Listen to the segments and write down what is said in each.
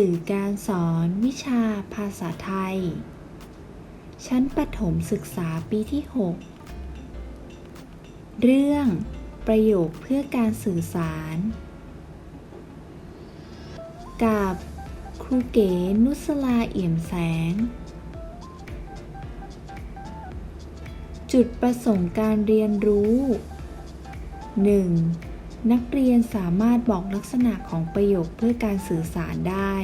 สื่อการสอนวิชาภาษาไทย ชั้นประถมศึกษาปีที่ 6 เรื่อง ประโยคเพื่อการสื่อสาร กับครูเก๋นุสลาเอี่ยมแสง จุดประสงค์การเรียนรู้ 1. นักเรียนสามารถบอกลักษณะของประโยคเพื่อการสื่อสารได้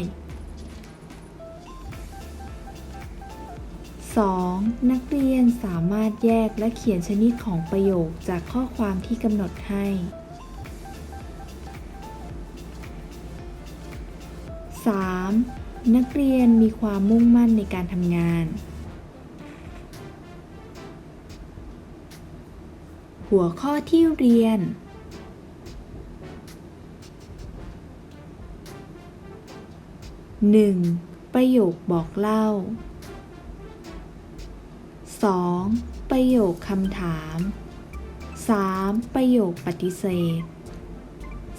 2. นักเรียนสามารถแยกและเขียนชนิดของประโยคจากข้อความที่กำหนดให้ 3. นักเรียนมีความมุ่งมั่นในการทำงาน หัวข้อที่เรียน 1. ประโยคบอกเล่า 2. ประโยคคำถาม 3. ประโยคปฏิเสธ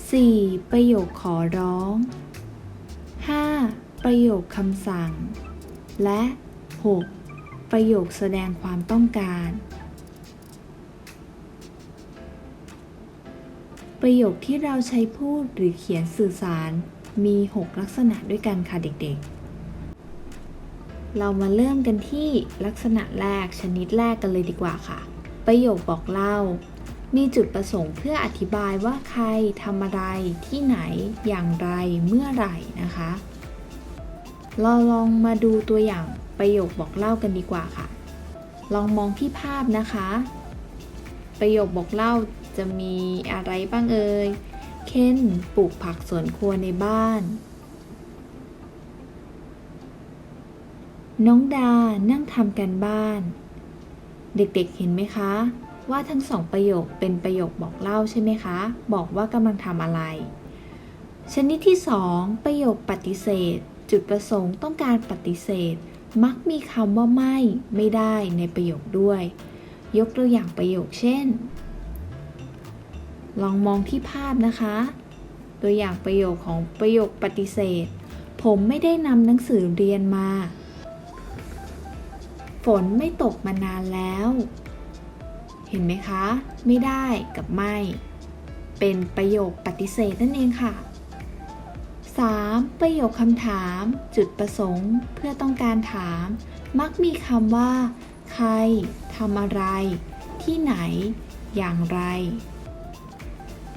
4. ประโยคขอร้อง 5. ประโยคคำสั่ง และ 6. ประโยคแสดงความต้องการ ประโยคที่เราใช้พูดหรือเขียนสื่อสาร มี 6 ลักษณะด้วยกันค่ะเด็กๆ เรามาเริ่มกันที่ลักษณะแรกชนิดแรกกันเลยดีกว่าค่ะ ประโยคบอกเล่า มีจุดประสงค์เพื่ออธิบายว่าใครทำอะไรที่ไหนอย่างไรเมื่อไหร่นะคะ เราลองมาดูตัวอย่างประโยคบอกเล่ากันดีกว่าค่ะ ลองมองที่ภาพนะคะ ประโยคบอกเล่าจะมีอะไรบ้างเอ่ย เคนปลูกผักสวนครัวในบ้าน น้องดา นั่งทำกันบ้าน เด็กๆเห็นไหมคะ ว่าทั้งสองประโยคเป็นประโยคบอกเล่าใช่ไหมคะ บอกว่ากำลังทำอะไร ชนิดที่สองประโยคปฏิเสธ จุดประสงค์ต้องการปฏิเสธ มักมีคำว่าไม่ ไม่ได้ในประโยคด้วย ยกตัวอย่างประโยคเช่น ลองมองที่ภาพนะคะ ตัวอย่างประโยคของประโยคปฏิเสธ ผมไม่ได้นำหนังสือเรียนมา ฝนไม่ตกมานานแล้ว เห็นไหมคะ ไม่ได้กับไม่ เป็นประโยคปฏิเสธนั่นเองค่ะ 3. ประโยคคำถาม จุดประสงค์ เพื่อต้องการถาม มักมีคำว่า ใครทำอะไร ที่ไหน อย่างไร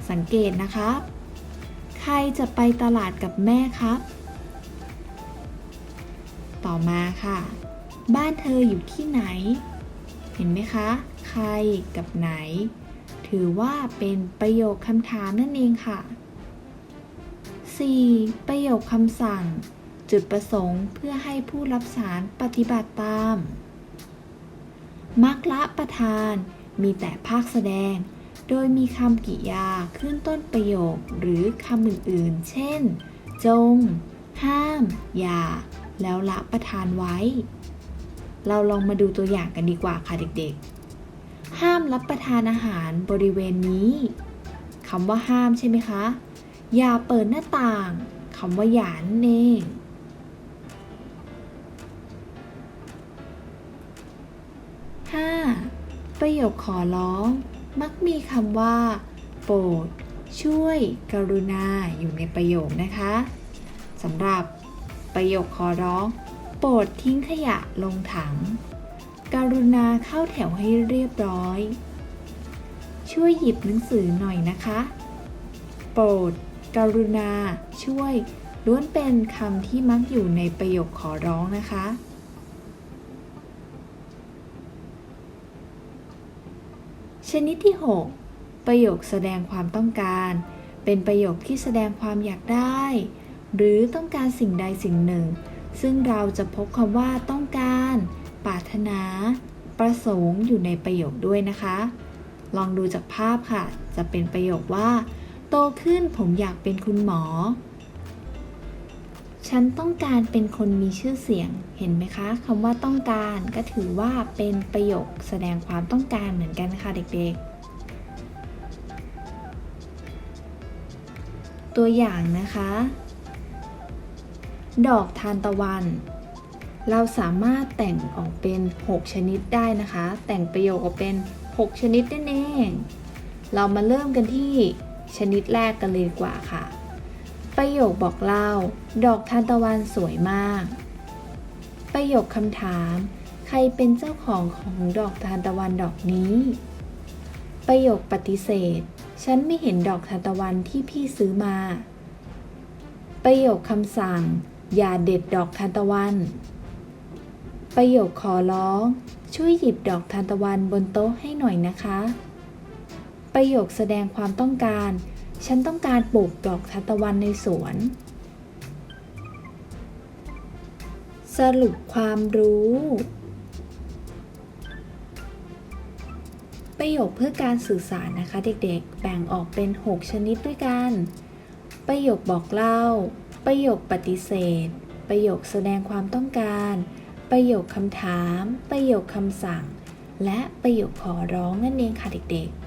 สังเกตนะครับใครจะไปตลาดกับแม่ครับ ต่อมาค่ะ บ้านเธออยู่ที่ไหน เห็นไหมคะ ใครกับไหน ถือว่าเป็นประโยคคำถามนั่นเองค่ะ 4. ประโยคคำสั่ง จุดประสงค์เพื่อให้ผู้รับสารปฏิบัติตาม มักละประธานมีแต่ภาคแสดง โดยมีคำกริยาขึ้นต้นประโยคหรือคำอื่นๆ เช่น จง ห้าม อย่า แล้วละประทานไว้ เราลองมาดูตัวอย่างกันดีกว่าค่ะเด็กๆ ห้ามรับประทานอาหารบริเวณนี้คำว่าห้ามใช่ไหมคะ อย่าเปิดหน้าต่างคำว่าอย่านั่นเอง 5. ประโยคขอร้อง มักมีคำว่า โปรด ช่วย กรุณา อยู่ในประโยคนะคะสำหรับประโยคขอร้อง โปรดทิ้งขยะลงถัง กรุณาเข้าแถวให้เรียบร้อย ช่วยหยิบหนังสือหน่อยนะคะ โปรด กรุณา ช่วยล้วนเป็นคำที่มักอยู่ในประโยคขอร้องนะคะ ชนิดที่ 6 ประโยคแสดงความต้องการ เป็นประโยคที่แสดงความอยากได้ หรือต้องการสิ่งใดสิ่งหนึ่ง ซึ่งเราจะพบคำว่าต้องการ ปรารถนา ประสงค์อยู่ในประโยคด้วยนะคะ ลองดูจากภาพค่ะ จะเป็นประโยคว่า โตขึ้นผมอยากเป็นคุณหมอ ฉันต้องการเป็นคนมีชื่อเสียง เห็นไหมคะคำว่าต้องการก็ถือว่าเป็นประโยคแสดงความต้องการเหมือนกันค่ะเด็กๆ ตัวอย่างนะคะ ดอกทานตะวัน เราสามารถแต่งออกเป็น 6 ชนิดได้นะคะ แต่งประโยคออกเป็น 6 ชนิดนั่นเอง เรามาเริ่มกันที่ชนิดแรกกันเลยดีกว่าค่ะ ประโยคบอกเล่า ดอกทานตะวันสวยมาก ประโยคคำถาม ใครเป็นเจ้าของของดอกทานตะวันดอกนี้ ประโยคปฏิเสธ ฉันไม่เห็นดอกทานตะวันที่พี่ซื้อมา ประโยคคำสั่ง อย่าเด็ดดอกทานตะวัน ประโยคขอร้อง ช่วยหยิบดอกทานตะวันบนโต๊ะให้หน่อยนะคะ ประโยคแสดงความต้องการ ฉันต้องการปลูกดอกทานตะวันในสวน สรุปความรู้ ประโยคเพื่อการสื่อสารนะคะเด็กๆ แบ่งออกเป็น 6 ชนิดด้วยกัน ประโยคบอกเล่า ประโยคปฏิเสธ ประโยคแสดงความต้องการ ประโยคคำถาม ประโยคคำสั่ง และประโยคขอร้องนั่นเองค่ะเด็กๆ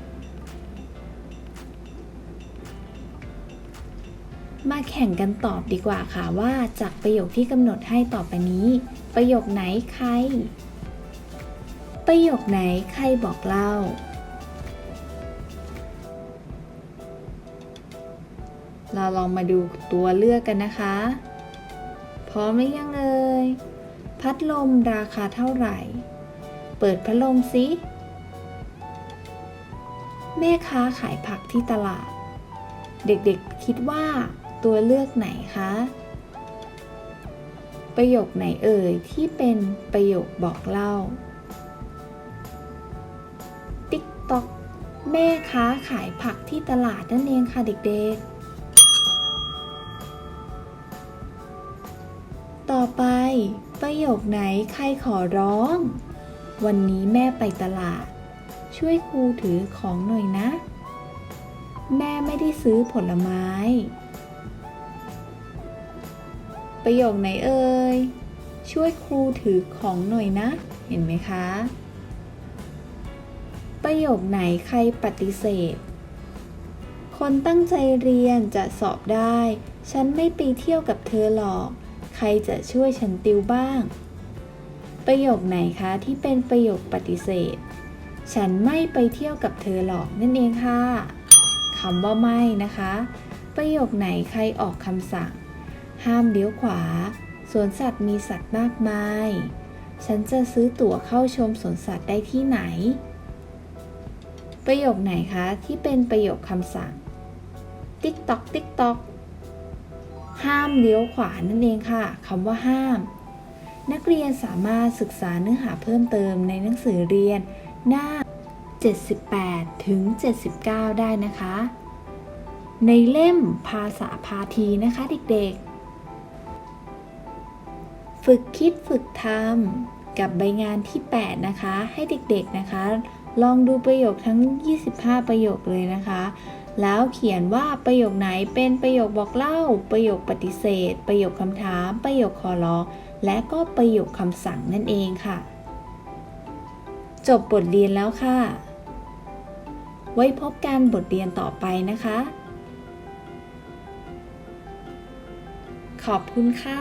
มาแข่งกันตอบดีกว่าค่ะว่าจากประโยคที่กำหนดให้ต่อไปนี้ ประโยคไหนใคร ประโยคไหนใครบอกเล่า เราลองมาดูตัวเลือกกันนะคะ พร้อมหรือยังเอ่ยพัดลมราคาเท่าไหร่ เปิดพัดลมสิ แม่ค้าขายผักที่ตลาด เด็กๆคิดว่า ตัวเลือกไหนคะ ประโยคไหนเอ่ยที่เป็นประโยคบอกเล่า ติ๊กตอกแม่ค้าขายผักที่ตลาดนั่นเองค่ะเด็กๆ ต่อไปประโยคไหนใครขอร้อง วันนี้แม่ไปตลาด ช่วยครูถือของหน่อยนะ แม่ไม่ได้ซื้อผลไม้ ประโยคไหนเอ่ย ช่วยครูถือของหน่อยนะ เห็นไหมคะ ประโยคไหนใครปฏิเสธ คนตั้งใจเรียนจะสอบได้ ฉันไม่ไปเที่ยวกับเธอหรอก ใครจะช่วยฉันติวบ้าง ประโยคไหนคะที่เป็นประโยคปฏิเสธ ฉันไม่ไปเที่ยวกับเธอหรอกนั่นเองค่ะคำว่าไม่นะคะ ประโยคไหนใครออกคำสั่ง ห้ามเลี้ยวขวา สวนสัตว์มีสัตว์มากมาย ฉันจะซื้อตั๋วเข้าชมสวนสัตว์ได้ที่ไหน ประโยคไหนคะ ที่เป็นประโยคคำสั่ง ติ๊กตอกติ๊กตอกห้ามเลี้ยวขวานั่นเองค่ะคำว่าห้าม นักเรียนสามารถศึกษาเนื้อหาเพิ่มเติมในหนังสือเรียนหน้า 78 ถึง 79 ได้นะคะ ในเล่มภาษาพาทีนะคะเด็กๆ ฝึกคิดฝึกทำกับใบงานที่ 8 นะคะ ให้เด็กๆนะคะ ลองดูประโยคทั้ง 25 ประโยคเลยนะคะ แล้วเขียนว่าประโยคไหนเป็นประโยคบอกเล่า ประโยคปฏิเสธ ประโยคคำถาม ประโยคขอร้องและก็ประโยคคำสั่งนั่นเองค่ะ จบบทเรียนแล้วค่ะ ไว้พบกันบทเรียนต่อไปนะคะ ขอบคุณค่ะ